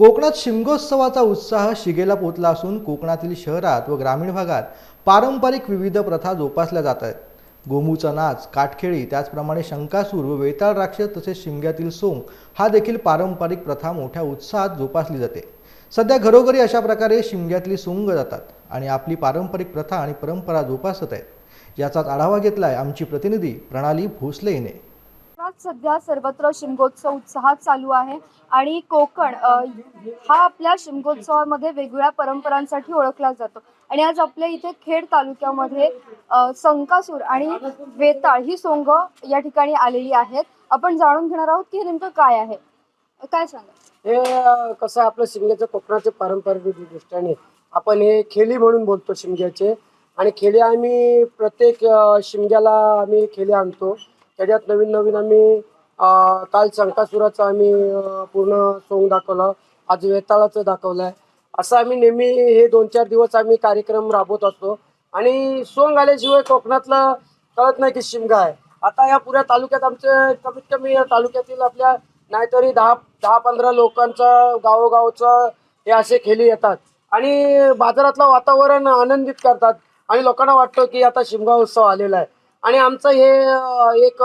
कोकणात शिमगोत्सवाचा उत्साह शिगेला पोचला असून कोकणातील शहरात व ग्रामीण भागात पारंपरिक विविध प्रथा जोपासल्या जात आहेत. गोमूचा नाच काटखेळी त्याचप्रमाणे शंकासूर व वेताळ राक्षस तसेच शिमग्यातील सोंग हा देखील पारंपरिक प्रथा मोठ्या उत्साहात जोपासली जाते. सध्या घरोघरी अशा प्रकारे शिमग्यातली सोंग जातात आणि आपली पारंपरिक प्रथा आणि परंपरा जोपासत आहेत. याचाच आढावा घेतलाय आमची प्रतिनिधी प्रणाली भोसले हिने सध्या सर्वत्र शिमगोत्सव उत्साहात चालू आहे. आणि कोकण हा आपल्या शिमगोत्सवामध्ये वेगवेगळ्या परंपरांसाठी ओळखला जातो. आणि आज आपल्या इथे खेड तालुक्यामध्ये संकासूर आणि वेताळ ही सोंग या ठिकाणी आलेली आहेत. आपण जाणून घेणार आहोत की हे नेमकं काय आहे. काय सांगा हे कसं आहे, आपलं शिमग्याचं कोकणाचे पारंपरिक दृष्टीने आपण हे खेळी म्हणून बोलतो शिमग्याचे. आणि खेळी आम्ही प्रत्येक शिमग्याला आम्ही खेळी आणतो. त्याच्यात नवीन नवीन आम्ही काल शंकासुराचं आम्ही पूर्ण सोंग दाखवलं. आज वेताळाचं दाखवलं आहे असं आम्ही नेहमी हे दोन चार दिवस आम्ही कार्यक्रम राबवत असतो. आणि सोंग आल्याशिवाय कोकणातलं कळत नाही की शिमगा आहे. आता या पुऱ्या तालुक्यात आमचे कमीत कमी या तालुक्यातील आपल्या नाहीतरी दहा दहा पंधरा लोकांचं गावोगावचं हे असे खेळी येतात. आणि बाजारातलं वातावरण आनंदित करतात. आणि लोकांना वाटतं की आता शिमगा उत्सव आलेला आहे. आणि आमचं हे एक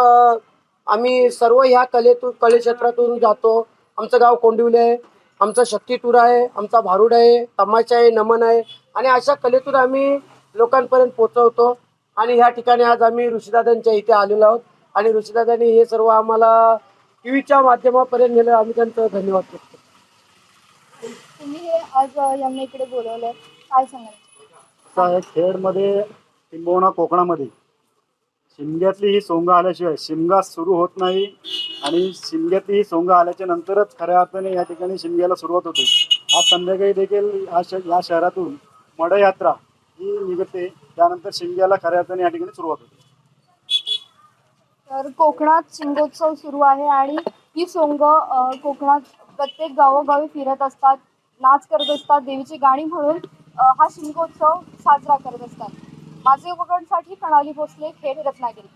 आम्ही सर्व ह्या कलेतून कले क्षेत्रातून जातो. आमचं गाव कोंडिवले आहे. आमचं शक्ती टूर आहे. आमचा भारूड आहे. तमाशा आहे. नमन आहे. आणि अशा कलेतून आम्ही लोकांपर्यंत पोहोचवतो. आणि ह्या ठिकाणी आज आम्ही ऋषीदादांच्या इथे आलेलो आहोत. आणि ऋषीदादांनी हे सर्व आम्हाला टीव्हीच्या माध्यमापर्यंत नेलं. आम्ही त्यांचं धन्यवाद करतो. तुम्ही हे आज यांना इकडे बोलवलंय. काय सांगाल? खेडमध्ये किंबहुना कोकणामध्ये शिमग्यातली ही सोंग आल्याशिवाय शिमगा सुरू होत नाही. आणि शिमग्यातली ही सोंग आल्याच्या नंतरच खऱ्या अर्थाने या ठिकाणी शिमग्याला सुरुवात होते. आज संध्याकाळी देखील या श या शहरातून मडयात्रा ही निघते. त्यानंतर शिमग्याला खऱ्या अर्थाने या ठिकाणी सुरुवात होते. तर कोकणात शिमगोत्सव सुरू आहे आणि ही सोंग कोकणात प्रत्येक गावोगावी फिरत असतात नाच करत असतात देवीची गाणी म्हणून हा शिमगोत्सव साजरा करत असतात. माझे उपकरणसाठी प्रणाली भोसले खेड रत्नागिरी.